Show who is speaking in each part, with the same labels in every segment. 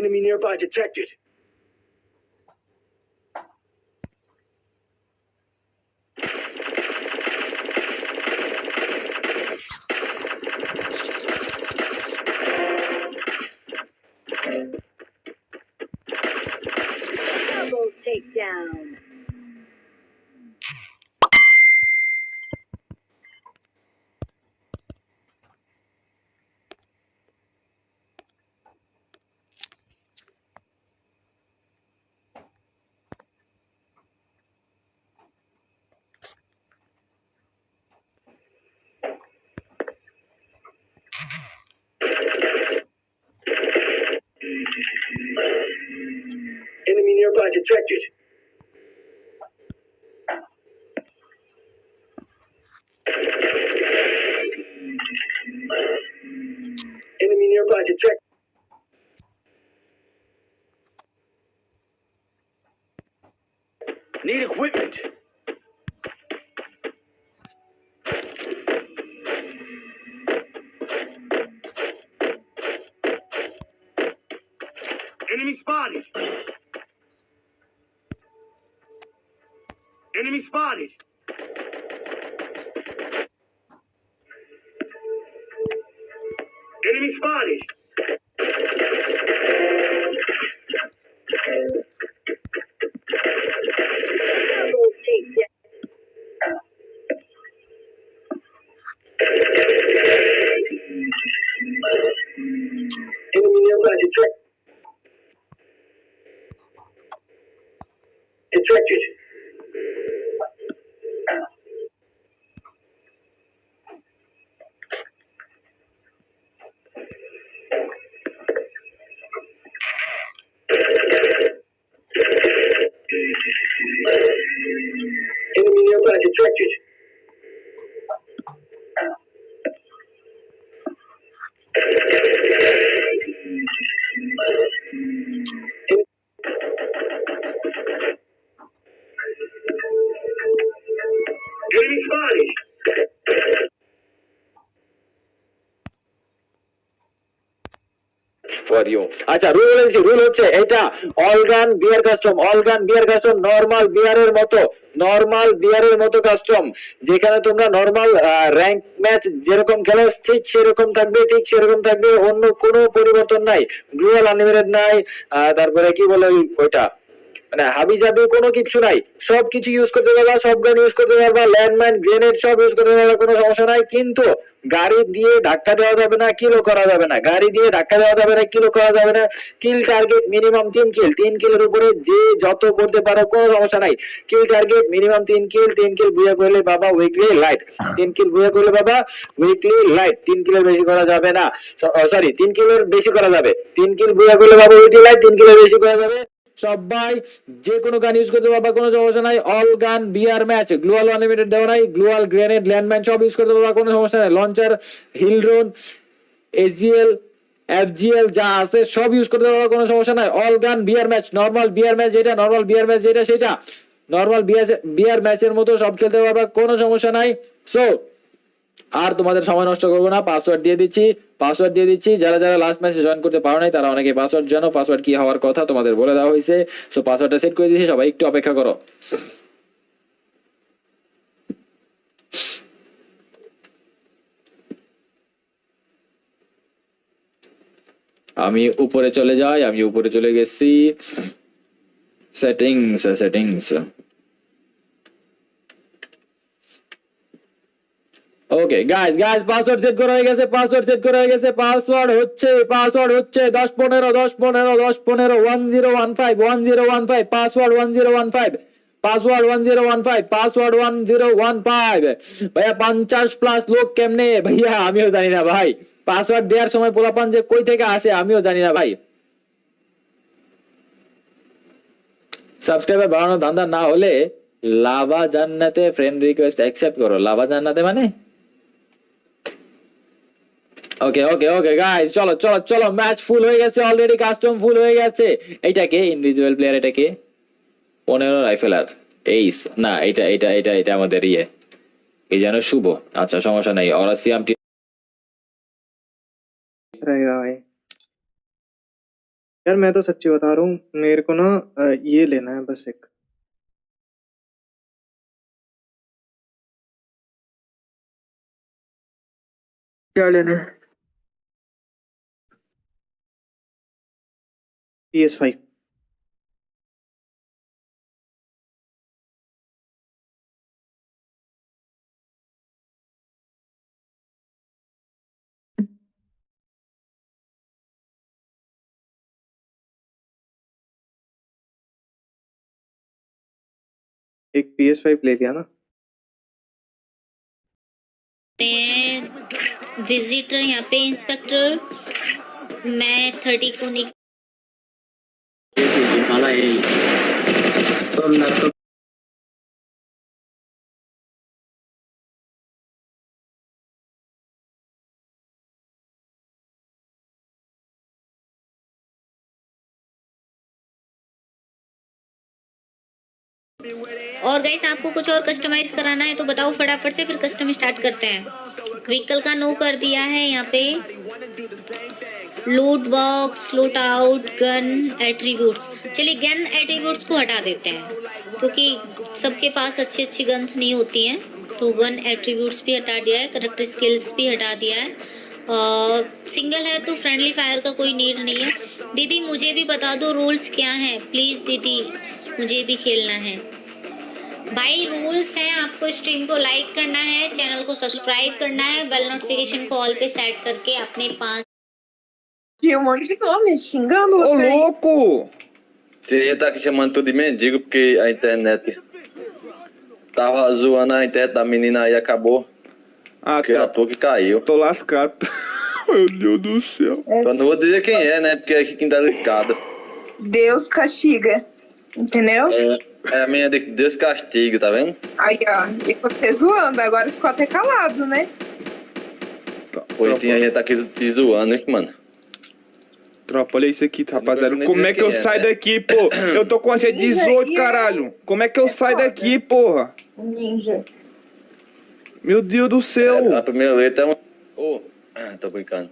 Speaker 1: Enemy nearby detected.
Speaker 2: Double takedown.
Speaker 1: Enemy nearby detected. Enemy nearby detected. Need equipment. Enemy spotted. Enemy spotted. Enemy spotted.
Speaker 2: Double takedown.
Speaker 1: Enemy nearby detect. Detected. Enemy nearby detected.
Speaker 3: For you আচ্ছা rule বলেছি rule হচ্ছে এটা all gun BR custom all gun BR custom normal বিয়ারের মতো normal বিয়ারের মতো custom যেখানে তোমরা normal rank match যেরকম খেলো, ঠিক সেরকম থাকবে, ঠিক সেরকম থাকবে, অন্য কোনো পরিবর্তন নাই গ্লোয়াল আনলিমিটেড নাই তারপরে কি বলে ওই- ওইটা? মানে হাবি জাবি কোনো কিছু নাই। সব কিছু ইউজ করতে পারবা, সব গান ইউজ করতে পারবা ল্যান্ডমাইন গ্রেনেড সব ইউজ করতে পারবা, কোনো সমস্যা নাই। কিন্তু গাড়ি দিয়ে ধাক্কা দেওয়া যাবে না কিলো করা যাবে না। গাড়ি দিয়ে ধাক্কা দেওয়া যাবে না কিলো করা যাবে না। কিল টার্গেট মিনিমাম তিন কিল তিন কিলের উপরে যে যত করতে পারো, কোনো সমস্যা নাই। কিল টার্গেট মিনিমাম তিন কিল তিন কিল বুয়া করলে বাবা উইকলি লাইট তিন কিল বুয়া করলে বাবা উইকলি লাইট তিন কিলের বেশি করা যাবে না। সরি তিন কিলের বেশি করা যাবে। তিন কিল বুয়া করলে বাবা উইকলি লাইট তিন কিলের বেশি করা যাবে। সবাই যে কোনো গান ইউজ করতে পারবা কোনো সমস্যা নাই। All gun BR match গ্লোয়াল unlimited দেওয়া নাই। গ্লোয়াল গ্রেনেড ল্যান্ডম্যান সব ইউজ করতে পারবা কোনো সমস্যা নাই। লঞ্চার হিলড্রোন এসজিএল এফজিএল যা আছে সব ইউজ করতে পারবা কোনো সমস্যা নাই। All gun BR match normal BR match যেটা নর্মাল বিআর ম্যাচ যেটা, সেটা। নর্মাল বিআর বিআর ম্যাচের মতো সব খেলতে পারবা, কোনো সমস্যা নাই। সো আর তোমাদের সময় নষ্ট করব না পাসওয়ার্ড দিয়ে দিচ্ছি পাসওয়ার্ড দিয়ে দিচ্ছি। যারা যারা লাস্ট ম্যাচে জয়েন করতে পারো নাই, তারা অনেকে পাসওয়ার্ড জানো পাসওয়ার্ড কি হওয়ার কথা তোমাদের বলে দেওয়া হয়েছে। সো পাসওয়ার্ডটা সেট করে দিয়েছি, সবাই একটু অপেক্ষা করো। আমি উপরে চলে যাই, আমি উপরে চলে গেছি। Settings settings okay guys guys password set করা হয়ে গেছে পাসওয়ার্ড সেট করা হয়ে গেছে পাসওয়ার্ড হচ্ছে পাসওয়ার্ড হচ্ছে দশ পনেরো দশ পনেরো দশ পনেরো one zero one five one zero one five password one zero one five password one zero one five password one zero one five ভাইয়া, পঞ্চাশ প্লাস লোক কেমনে? ভাইয়া, আমিও জানি না, ভাই। পাসওয়ার্ড দেওয়ার সময় পোলাপান যে কই থেকে আসে, আমিও জানি না, ভাই। সাবস্ক্রাইবার বাড়ানোর ধান্দা না হলে লাভা জান্নাতে ফ্রেন্ড রিকোয়েস্ট অ্যাকসেপ্ট করো। লাভা জান্নাতে মানে? ওকে ওকে ওকে গাইস চলো চলো চলো ম্যাচ ফুল হয়ে গেছে অলরেডি কাস্টম ফুল হয়ে গেছে এইটাকে ইন্ডিভিজুয়াল প্লেয়ার এটাকে পনেরো রাইফেলার এইস না এটা এটা এটা এটা আমাদের ইয়ে এই যেন শুভ আচ্ছা সমস্যা নাই অরাসিয়াম
Speaker 4: Traigai. यार मैं तो सच्ची बता रहा हूँ मेरे को ना अ, ये लेना है बस एक
Speaker 5: क्या लेना है
Speaker 4: एक पी एस फाइव ले लिया ना।
Speaker 6: विजिटर यहाँ पे इंस्पेक्टर मैं थर्टी को
Speaker 5: मला येईल
Speaker 6: और आपको कुछ और कस्टमाइज कराना है तो बताओ फटाफट से, फिर कस्टम स्टार्ट करते हैं। व्हीकल का नो कर दिया है यहाँ पे। Loot box loot out gun attributes चलिए गन एट्रीब्यूट्स को हटा देते हैं, क्योंकि सबके पास अच्छी अच्छी गन्स नहीं होती हैं तो गन एट्रीब्यूट्स भी हटा दिया है करेक्ट स्किल्स भी हटा दिया है। सिंगल है तो फ्रेंडली फायर का कोई नीड नहीं है। दीदी, मुझे भी बता दो रूल्स क्या हैं? प्लीज़ दीदी, मुझे भी खेलना है। भाई रूल्स हैं, आपको स्ट्रीम को लाइक करना है चैनल को सब्सक्राइब करना है बेल नोटिफिकेशन को ऑल पे सेट करके अपने पाँच
Speaker 7: Tinha um monte de nome xingando
Speaker 8: Ô, louco!
Speaker 9: Você ia estar aqui chamando tudo de mendigo porque a internet tava zoando a internet da menina aí acabou.
Speaker 8: Ah,
Speaker 9: Porque
Speaker 8: tá.
Speaker 9: a que caiu.
Speaker 8: Tô lascado. Meu Deus do céu.
Speaker 9: Eu não vou dizer quem é, né? Porque aqui quem tá ligado.
Speaker 7: Deus castiga. Entendeu?
Speaker 9: É, é a minha de Deus castiga, tá vendo?
Speaker 7: Aí, ó. E você zoando, agora ficou até calado, né?
Speaker 9: Pois sim, a gente tá aqui te zoando, hein, mano.
Speaker 8: Tropa, olha isso aqui, rapaziada. Como é que eu
Speaker 9: é,
Speaker 8: saio
Speaker 9: né?
Speaker 8: daqui, pô? Eu tô com a G18, caralho. Como é que eu saio daqui, porra?
Speaker 7: Um ninja.
Speaker 8: Meu Deus do céu.
Speaker 9: É, a primeira letra é uma. Ô, ah, tô brincando.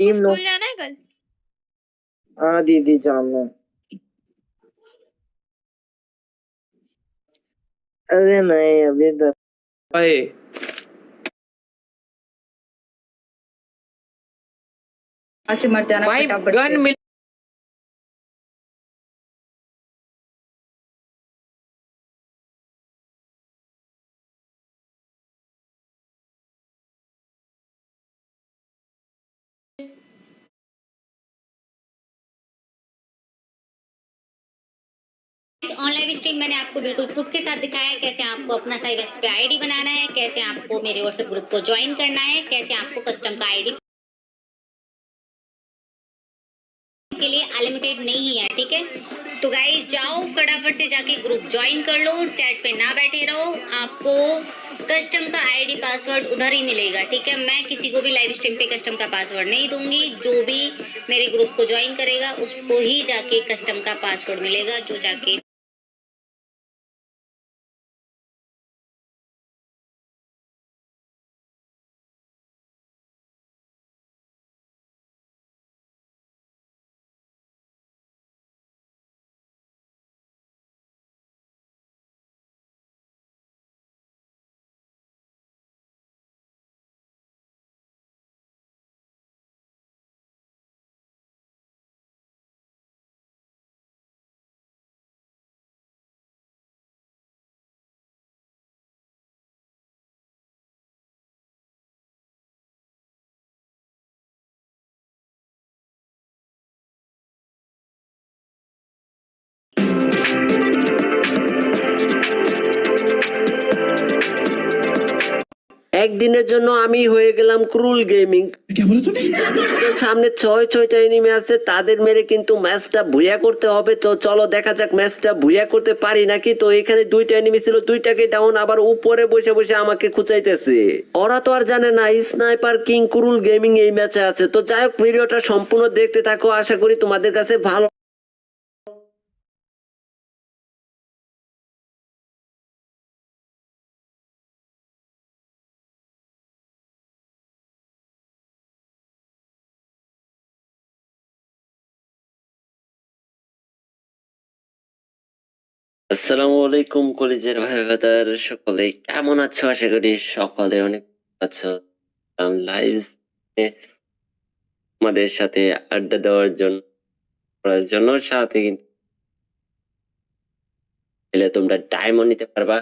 Speaker 5: Team no.
Speaker 6: जाना है कल?
Speaker 5: हाँ दीदी जाना अरे नहीं अभी तो
Speaker 10: भाई।
Speaker 2: से मर जाना
Speaker 10: भाई गन
Speaker 2: से।
Speaker 10: मिल
Speaker 6: ऑनलाइन स्ट्रीम मैंने आपको बिल्कुल प्रूफ के साथ दिखाया है कैसे आपको अपना साइवेक्स पे आईडी बनाना है, कैसे आपको मेरे व्हाट्सएप ग्रुप को ज्वाइन करना है, कैसे आपको कस्टम का आईडी के लिए अनलिमिटेड नहीं है, ठीक है? तो गाइस जाओ फटाफट से जाके ग्रुप ज्वाइन कर लो चैट पे ना बैठे रहो, आपको कस्टम का आईडी पासवर्ड उधर ही मिलेगा, ठीक है? मैं किसी को भी लाइव स्ट्रीम पे कस्टम का पासवर्ड नहीं दूँगी, जो भी मेरे ग्रुप को ज्वाइन करेगा, उसको ही जाके कस्टम का पासवर्ड मिलेगा, जो जाके
Speaker 10: একদিনের জন্য আমি হয়ে গেলাম ক্রুল গেমিং। সামনে ছয় ছয়টা এনিমি আছে তাদের মেরে কিন্তু ম্যাচটা ভুয়া করতে হবে। তো চলো দেখা যাক ম্যাচটা ভুয়া করতে পারি নাকি। তো এখানে দুইটা এনিমি ছিল দুইটাকে ডাউন আবার উপরে বসে বসে আমাকে খুঁচাইতেছে। ওরা তো আর জানে না স্নাইপার কিং ক্রুল গেমিং এই ম্যাচে আছে। তো যাই হোক ভিডিওটা সম্পূর্ণ দেখতে থাকো। আশা করি তোমাদের কাছে ভালো আসসালামু আলাইকুম কলেজের ভাই ভাইদার সকলে, কেমন আছো? আশা করি সকলে অনেক আছো। লাইভ আমাদের সাথে আড্ডা দেওয়ার জন্য জন্য, সাথে কিন্তু তোমরা ডায়মন্ড নিতে পারবা।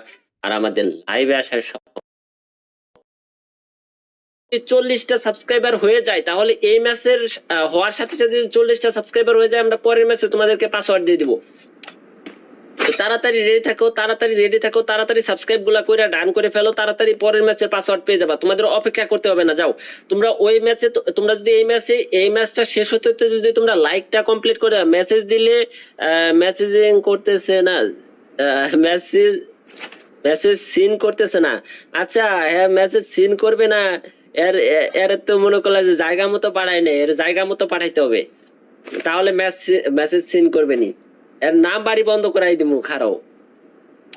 Speaker 10: আর আমাদের লাইভে আসার চল্লিশটা সাবস্ক্রাইবার হয়ে যায়, তাহলে এই ম্যাচের হওয়ার সাথে সাথে চল্লিশটা সাবস্ক্রাইবার হয়ে যায়, আমরা পরের ম্যাচে তোমাদেরকে পাসওয়ার্ড দিয়ে দিবো। তাড়াতাড়ি রেডি থাকো, তাড়াতাড়ি রেডি থাকো, তাড়াতাড়ি সাবস্ক্রাইবগুলা করে ডান করে ফেলো, তাড়াতাড়ি পরের ম্যাচের পাসওয়ার্ড পেয়ে যাবা। তোমাদের অপেক্ষা করতে হবে না, যাও। তোমরা ওই ম্যাচে তোমরা যদি এই ম্যাচে এই ম্যাচটা শেষ হতে হতে যদি তোমরা লাইকটা কমপ্লিট করে মেসেজ দিলে মেসেজিং করতেছে না মেসেজ মেসেজ সিন করতেছে না। আচ্ছা হ্যাঁ মেসেজ সিন করবে না, এর এর তো মনে করলে যে জায়গা মতো পাঠায় না এর জায়গা মতো পাঠাইতে হবে। তাহলে মেসেজ সিন করবে নি। এর নাম বাড়ি বন্ধ করাই দিমু খারাও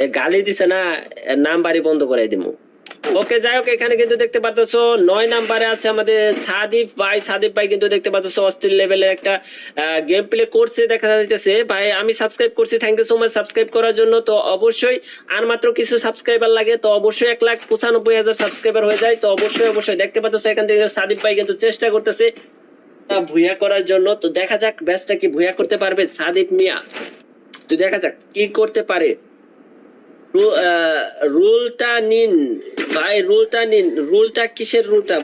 Speaker 10: এ গালি দিছে না, এর নাম বাড়ি বন্ধ করাই দিমু। ওকে, যাই হোক, এখানে কিন্তু দেখতে পাচ্ছ নয় নাম্বারে আছে আমাদের সাদিপ ভাই। সাদিপ ভাই কিন্তু দেখতে পাচ্ছ অস্থির লেভেলের একটা গেম প্লে করছে, দেখা যাইতেছে। ভাই, আমি সাবস্ক্রাইব করছি thank you so much subscribe করার জন্য। তো অবশ্যই, আর মাত্র কিছু সাবস্ক্রাইবার লাগে, তো অবশ্যই এক লাখ পঁচানব্বই হাজার সাবস্ক্রাইবার হয়ে যায়। তো অবশ্যই অবশ্যই দেখতে পাচ্ছ এখান থেকে সাদিপ ভাই কিন্তু চেষ্টা করতেছে। ভুয়া করার জন্য, তো দেখা যাক ব্যাচটা কি ভুয়া করতে পারবে, সাদিক মিয়া। তো দেখা যাক কি করতে পারে। রুলটা নিন, ভাই, রুলটা নিন। রুলটা কিসের রুলটা?